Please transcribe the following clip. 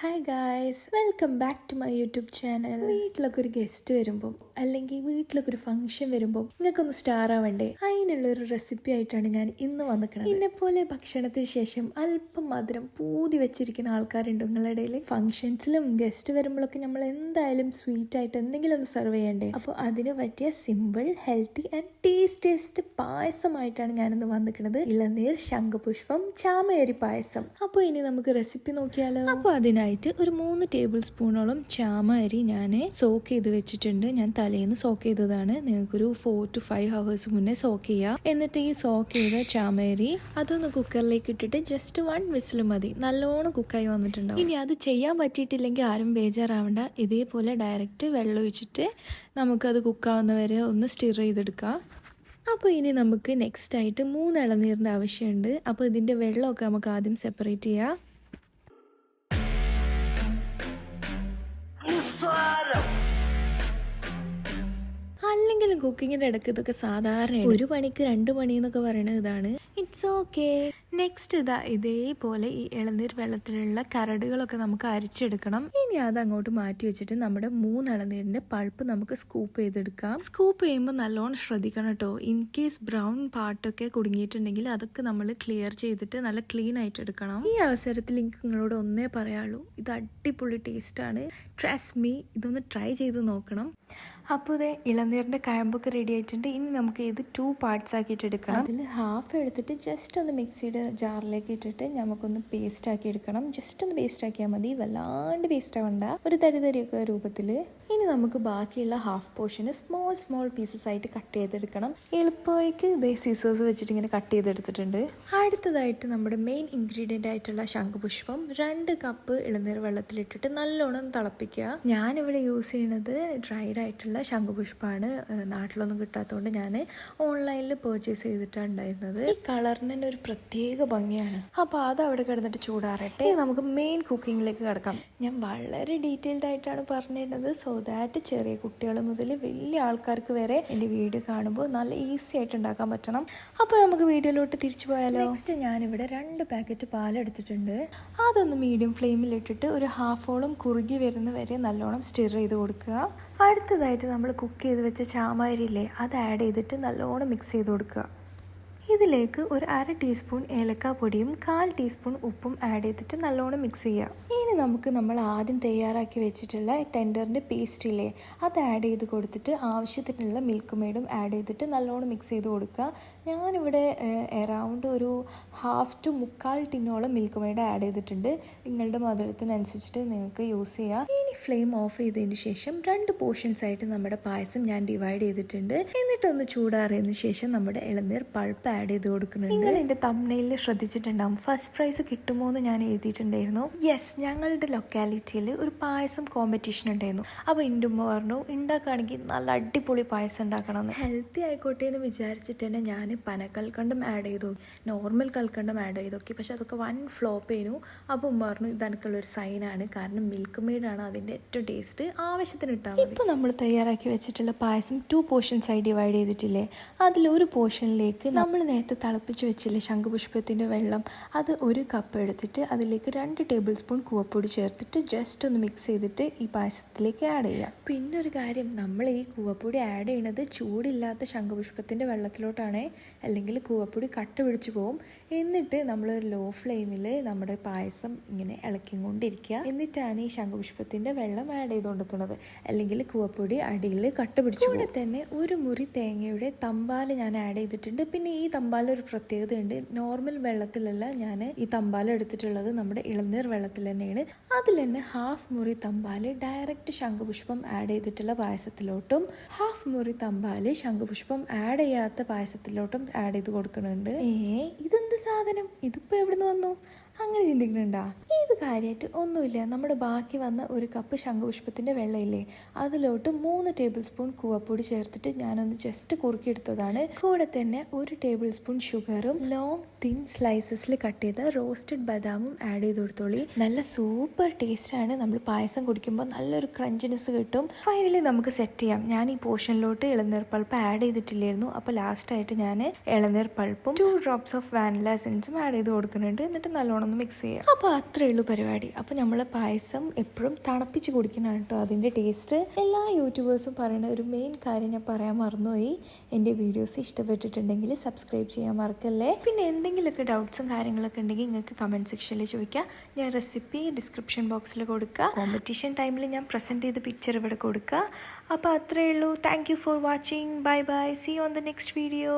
Hi guys welcome back to my YouTube channel വീട്ടിലൊക്കെ ഒരു guest വരുമ്പോൾ അല്ലെങ്കിൽ വീട്ടിലൊക്കെ ഒരു ഫംഗ്ഷൻ വരുമ്പോൾ നിങ്ങൾക്കൊന്ന് സ്റ്റാർ ആവണ്ടേ? അതിനുള്ള ഒരു റെസിപ്പി ആയിട്ടാണ് ഞാൻ ഇന്ന് വന്നിക്കുന്നത് എന്നെപ്പോലെ പോലെ ഭക്ഷണത്തിന് ശേഷം അല്പം മധുരം പൂതി വെച്ചിരിക്കുന്ന ആൾക്കാരുണ്ട് നിങ്ങളുടെ ഇടയിൽ. ഫംഗ്ഷൻസിലും ഗസ്റ്റ് വരുമ്പോഴൊക്കെ നമ്മൾ എന്തായാലും സ്വീറ്റ് ആയിട്ട് എന്തെങ്കിലും ഒന്ന് സെർവ് ചെയ്യണ്ടേ? അപ്പോൾ അതിന് പറ്റിയ സിമ്പിൾ ഹെൽത്തി ആൻഡ് ടേസ്റ്റിയസ്റ്റ് പായസമായിട്ടാണ് ഞാനിന്ന് വന്നിരിക്കുന്നത്. ഇളനീർ ശംഖപുഷ്പം ചാമയേരി പായസം. അപ്പോൾ ഇനി നമുക്ക് റെസിപ്പി നോക്കിയാലോ? അപ്പോൾ അതിനായിട്ട് ഒരു മൂന്ന് ടേബിൾ സ്പൂണോളം ചാമ അരി ഞാൻ സോക്ക് ചെയ്ത് വെച്ചിട്ടുണ്ട്. ഞാൻ തലേന്ന് സോക്ക് ചെയ്തതാണ്. നിങ്ങൾക്കൊരു ഫോർ ടു ഫൈവ് ഹവേഴ്സ് മുന്നേ സോക്ക് ചെയ്യുക എന്നിട്ട് ഈ സോക്ക് ചെയ്ത ചാമ അരി അതൊന്ന് കുക്കറിലേക്ക് ഇട്ടിട്ട് ജസ്റ്റ് വൺ വിസിൽ മതി. നല്ലോണം കുക്കായി വന്നിട്ടുണ്ടാവും. ഇനി അത് ചെയ്യാൻ പറ്റിയിട്ടില്ലെങ്കിൽ ആരും ബേജാറാവണ്ട. ഇതേപോലെ ഡയറക്റ്റ് വെള്ളം ഒഴിച്ചിട്ട് നമുക്കത് കുക്കാവുന്നവരെ ഒന്ന് സ്റ്റിർ ചെയ്തെടുക്കാം. അപ്പോൾ ഇനി നമുക്ക് നെക്സ്റ്റ് ആയിട്ട് മൂന്ന് ഇളനീരിന്റെ ആവശ്യമുണ്ട്. അപ്പോൾ ഇതിന്റെ വെള്ളമൊക്കെ നമുക്ക് ആദ്യം സെപ്പറേറ്റ് ചെയ്യാം. അല്ലെങ്കിലും കുക്കിങ്ങിന്റെ ഇടയ്ക്ക് ഇതൊക്കെ സാധാരണ ഒരു പണിക്ക് രണ്ട് പണി എന്നൊക്കെ പറയുന്നത് ഇതാണ്. ഇറ്റ്സ് ഓക്കെ നെക്സ്റ്റ് ഇതാ ഇതേപോലെ ഈ ഇളനീർ വെള്ളത്തിലുള്ള കരടുകളൊക്കെ നമുക്ക് അരിച്ചെടുക്കണം. ഇനി അത് അങ്ങോട്ട് മാറ്റി വെച്ചിട്ട് നമ്മുടെ മൂന്ന് ഇളനീരിന്റെ പൾപ്പ് നമുക്ക് സ്കൂപ്പ് ചെയ്തെടുക്കാം. സ്കൂപ്പ് ചെയ്യുമ്പോൾ നല്ലോണം ശ്രദ്ധിക്കണം കേട്ടോ. ഇൻ കേസ് ബ്രൗൺ പാർട്ടൊക്കെ കുടുങ്ങിയിട്ടുണ്ടെങ്കിൽ അതൊക്കെ നമ്മൾ ക്ലിയർ ചെയ്തിട്ട് നല്ല ക്ലീൻ ആയിട്ട് എടുക്കണം. ഈ അവസരത്തിൽ എനിക്ക് നിങ്ങളോട് ഒന്നേ പറയാളൂ ഇത് അടിപൊളി ടേസ്റ്റാണ് ട്രസ് മീ ഇതൊന്ന് ട്രൈ ചെയ്ത് നോക്കണം. അപ്പോൾ ഇത് ഇളനീരിന്റെ കഴമ്പൊക്കെ റെഡി ആയിട്ടുണ്ട്. ഇനി നമുക്ക് ഇത് ടു പാർട്സ് ആക്കിയിട്ട് എടുക്കണം. അതിൽ ഹാഫ് എടുത്തിട്ട് ജസ്റ്റ് ഒന്ന് മിക്സിയുടെ ജാറിലേക്ക് ഇട്ടിട്ട് നമുക്കൊന്ന് പേസ്റ്റ് ആക്കി എടുക്കണം. ജസ്റ്റ് ഒന്ന് പേസ്റ്റ് ആക്കിയാൽ മതി. വല്ലാണ്ട് പേസ്റ്റ് ആവണ്ട. ഒരു തരി തരിയൊക്കെ രൂപത്തിൽ ഇനി നമുക്ക് ബാക്കിയുള്ള ഹാഫ് പോർഷന് സ്മോൾ സ്മോൾ പീസസ് ആയിട്ട് കട്ട് ചെയ്തെടുക്കണം. എളുപ്പവഴിക്ക് ഇതേ സീസേഴ്സ് വെച്ചിട്ട് ഇങ്ങനെ കട്ട് ചെയ്തെടുത്തിട്ടുണ്ട്. അടുത്തതായിട്ട് നമ്മുടെ മെയിൻ ഇൻഗ്രീഡിയന്റ് ആയിട്ടുള്ള ശംഖുപുഷ്പം രണ്ട് കപ്പ് ഇളനീർ വെള്ളത്തിലിട്ടിട്ട് നല്ലോണം തിളപ്പിക്കുക. ഞാനിവിടെ യൂസ് ചെയ്യുന്നത് ഡ്രൈഡ് ആയിട്ടുള്ള ശംഖുപുഷ്പമാണ് നാട്ടിലൊന്നും കിട്ടാത്തതുകൊണ്ട് ഞാൻ ഓൺലൈനിൽ പർച്ചേസ് ചെയ്തിട്ടാണ് ഉണ്ടായിരുന്നത്. ഈ കളറിന് തന്നെ ഒരു പ്രത്യേക ഭംഗിയാണ്. അപ്പോൾ അത് അവിടെ കിടന്നിട്ട് ചൂടാറട്ടെ. നമുക്ക് മെയിൻ കുക്കിങ്ങിലേക്ക് കിടക്കാം. ഞാൻ വളരെ ഡീറ്റെയിൽഡ് ആയിട്ടാണ് പറഞ്ഞിരുന്നത്. സോ ദാറ്റ് ചെറിയ കുട്ടികൾ മുതൽ വലിയ ആൾക്കാർക്ക് വരെ എന്റെ വീഡിയോ കാണുമ്പോൾ നല്ല ഈസി ആയിട്ട് ഉണ്ടാക്കാൻ പറ്റണം. അപ്പോൾ നമുക്ക് വീഡിയോയിലോട്ട് തിരിച്ചു പോയാലോ? നെക്സ്റ്റ് ഞാനിവിടെ രണ്ട് പാക്കറ്റ് പാലെടുത്തിട്ടുണ്ട് അതൊന്ന് മീഡിയം ഫ്ലെയിമിലിട്ടിട്ട് ഒരു ഹാഫോളം കുറുകി വരുന്ന വരെ നല്ലോണം സ്റ്റിർ ചെയ്ത് കൊടുക്കുക. അടുത്തതായിട്ട് നമ്മൾ കുക്ക് ചെയ്ത് വെച്ച ചാമാരില്ലേ അത് ആഡ് ചെയ്തിട്ട് നല്ലോണം മിക്സ് ചെയ്ത് കൊടുക്കുക. ഇതിലേക്ക് ഒരു അര ടീസ്പൂൺ ഏലക്കാപ്പൊടിയും കാൽ ടീസ്പൂൺ ഉപ്പും ആഡ് ചെയ്തിട്ട് നല്ലോണം മിക്സ് ചെയ്യുക. ഇനി നമുക്ക് നമ്മൾ ആദ്യം തയ്യാറാക്കി വെച്ചിട്ടുള്ള ടെൻഡറിന്റെ പേസ്റ്റ് ഇല്ലേ അത് ആഡ് ചെയ്ത് കൊടുത്തിട്ട് ആവശ്യത്തിനുള്ള മിൽക്ക് മെയ്ഡും ആഡ് ചെയ്തിട്ട് നല്ലോണം മിക്സ് ചെയ്ത് കൊടുക്കുക. ഞാനിവിടെ എറൗണ്ട് ഒരു ഹാഫ് ടു മുക്കാൽ ടിന്നോളം മിൽക്ക് മെയ്ഡ് ആഡ് ചെയ്തിട്ടുണ്ട്. നിങ്ങളുടെ മധുരത്തിനനുസരിച്ചിട്ട് നിങ്ങൾക്ക് യൂസ് ചെയ്യാം. ഇനി ഫ്ലെയിം ഓഫ് ചെയ്തതിന് ശേഷം രണ്ട് പോർഷൻസ് ആയിട്ട് നമ്മുടെ പായസം ഞാൻ ഡിവൈഡ് ചെയ്തിട്ടുണ്ട്. എന്നിട്ടൊന്ന് ചൂടാറിയതിന് ശേഷം നമ്മുടെ ഇളനീർ പൾപ്പ് ആഡ് ചെയ്ത് കൊടുക്കുന്നുണ്ട്. നിങ്ങൾ എന്റെ തമ്മനയിൽ ശ്രദ്ധിച്ചിട്ടുണ്ടാകും ഫസ്റ്റ് പ്രൈസ് കിട്ടുമോ എന്ന് ഞാൻ എഴുതിയിട്ടുണ്ടായിരുന്നു. യെസ് ഞങ്ങളുടെ ലൊക്കാലിറ്റിയിൽ ഒരു പായസം കോമ്പറ്റീഷൻ ഉണ്ടായിരുന്നു. അപ്പോൾ എന്റെ ഉമ്മ പറഞ്ഞു ഉണ്ടാക്കുകയാണെങ്കിൽ നല്ല അടിപൊളി പായസം ഉണ്ടാക്കണമെന്ന് ഹെൽത്തി ആയിക്കോട്ടെ എന്ന് വിചാരിച്ചിട്ട് തന്നെ ഞാൻ പനക്കൽക്കണ്ടം ആഡ് ചെയ്തു. നോർമൽ കൽക്കണ്ടം ആഡ് ചെയ്തു നോക്കി പക്ഷെ അതൊക്കെ വൺ ഫ്ലോപ്പ് ചെയ്യുന്നു അപ്പോൾ ഉമ്മ പറഞ്ഞു ഇതെനിക്കുള്ളൊരു സൈനാണ് കാരണം മിൽക്ക് മെയ്ഡാണ് അതിന്റെ ഏറ്റവും ടേസ്റ്റ് ആവശ്യത്തിന് ഇട്ടാൽ മതി. ഇപ്പോൾ നമ്മൾ തയ്യാറാക്കി വെച്ചിട്ടുള്ള പായസം ടു പോർഷൻസ് ആയി ഡിവൈഡ് ചെയ്തിട്ടില്ലേ? അതിലൊരു പോർഷനിലേക്ക് നമ്മൾ നേരത്തെ തിളപ്പിച്ച് വെച്ചില്ലേ ശംഖുപുഷ്പത്തിന്റെ വെള്ളം അത് ഒരു കപ്പ് എടുത്തിട്ട് അതിലേക്ക് രണ്ട് ടേബിൾ സ്പൂൺ കൂവപ്പൊടി ചേർത്തിട്ട് ജസ്റ്റ് ഒന്ന് മിക്സ് ചെയ്തിട്ട് ഈ പായസത്തിലേക്ക് ആഡ് ചെയ്യാം. പിന്നെ ഒരു കാര്യം നമ്മൾ ഈ കൂവപ്പൊടി ആഡ് ചെയ്യണത് ചൂടില്ലാത്ത ശംഖുപുഷ്പത്തിന്റെ വെള്ളത്തിലോട്ടാണ് അല്ലെങ്കിൽ കൂവപ്പൊടി കട്ട പിടിച്ചു പോകും എന്നിട്ട് നമ്മളൊരു ലോ ഫ്ലെയിമിൽ നമ്മുടെ പായസം ഇങ്ങനെ ഇളക്കി ഇളക്കിക്കൊണ്ടിരിക്കുക. എന്നിട്ടാണ് ഈ ശംഖുപുഷ്പത്തിന്റെ വെള്ളം ആഡ് ചെയ്ത് കൊടുക്കുന്നത് അല്ലെങ്കിൽ കൂവപ്പൊടി അടിയിൽ കട്ട പിടിച്ചു കൂടെ തന്നെ ഒരു മുറി തേങ്ങയുടെ തമ്പാൽ ഞാൻ ആഡ് ചെയ്തിട്ടുണ്ട്. പിന്നെ ഈ തമ്പാൽ ഒരു പ്രത്യേകതയുണ്ട്. നോർമൽ വെള്ളത്തിലല്ല ഞാൻ ഈ തമ്പാൽ എടുത്തിട്ടുള്ളത് നമ്മുടെ ഇളനീർ വെള്ളത്തിൽ തന്നെയാണ്. അതിൽ തന്നെ ഹാഫ് മുറി തമ്പാൽ ഡയറക്റ്റ് ശംഖുപുഷ്പം ആഡ് ചെയ്തിട്ടുള്ള പായസത്തിലോട്ടും ഹാഫ് മുറി തമ്പാൽ ശംഖുപുഷ്പം ആഡ് ചെയ്യാത്ത പായസത്തിലോട്ടും ആഡ് ചെയ്ത് കൊടുക്കുന്നുണ്ട്. ഏ ഇതെന്ത് സാധനം? ഇതിപ്പോ എവിടുന്ന് വന്നു? അങ്ങനെ ചിന്തിക്കുന്നുണ്ടാ? ഇത് കാര്യമായിട്ട് ഒന്നുമില്ല. നമ്മുടെ ബാക്കി വന്ന ഒരു കപ്പ് ശംഖുപുഷ്പത്തിന്റെ വെള്ളമില്ലേ അതിലോട്ട് മൂന്ന് ടേബിൾ സ്പൂൺ കൂവപ്പൊടി ചേർത്തിട്ട് ഞാനൊന്ന് ജസ്റ്റ് കുറുക്കിയെടുത്തതാണ്. കൂടെ തന്നെ ഒരു ടേബിൾ സ്പൂൺ ഷുഗറും ലോങ് തിൻ സ്ലൈസസിൽ കട്ട് ചെയ്ത റോസ്റ്റഡ് ബദാമും ആഡ് ചെയ്ത് കൊടുത്തോളി. നല്ല സൂപ്പർ ടേസ്റ്റാണ് നമ്മൾ പായസം കുടിക്കുമ്പോൾ നല്ലൊരു ക്രഞ്ചിനെസ് കിട്ടും. ഫൈനലി നമുക്ക് സെറ്റ് ചെയ്യാം. ഞാൻ ഈ പോർഷനിലോട്ട് ഇളനീർ പൾപ്പ് ആഡ് ചെയ്തിട്ടില്ലായിരുന്നു. അപ്പോൾ ലാസ്റ്റായിട്ട് ഞാൻ ഇളനീർ പൾപ്പും ടു ഡ്രോപ്സ് ഓഫ് വാനില എസൻസും ആഡ് ചെയ്ത് കൊടുക്കുന്നുണ്ട്. എന്നിട്ട് നല്ലോണം ഒന്ന് മിക്സ് ചെയ്യുക അപ്പോൾ അത്രേ ഉള്ളൂ പരിപാടി. അപ്പോൾ നമ്മൾ പായസം എപ്പോഴും തണുപ്പിച്ച് കുടിക്കണം കേട്ടോ. അതിന്റെ ടേസ്റ്റ് എല്ലാ യൂട്യൂബേഴ്സും പറയുന്ന ഒരു മെയിൻ കാര്യം ഞാൻ പറയാൻ മറന്നുപോയി. എന്റെ വീഡിയോസ് ഇഷ്ടപ്പെട്ടിട്ടുണ്ടെങ്കിൽ സബ്സ്ക്രൈബ് ചെയ്യാൻ മറക്കല്ലേ? പിന്നെ എന്തെങ്കിലുമൊക്കെ ഡൗട്ട്സും കാര്യങ്ങളൊക്കെ ഉണ്ടെങ്കിൽ നിങ്ങൾക്ക് കമന്റ് സെക്ഷനിൽ ചോദിക്കാം. ഞാൻ റെസിപ്പി ഡിസ്ക്രിപ്ഷൻ ബോക്സിൽ കൊടുക്കുക കോമ്പറ്റീഷൻ ടൈമിൽ ഞാൻ പ്രസന്റ് ചെയ്ത പിക്ചർ ഇവിടെ കൊടുക്കുക അപ്പോൾ അത്രയേ ഉള്ളൂ. Thank for watching bye bye see on the next video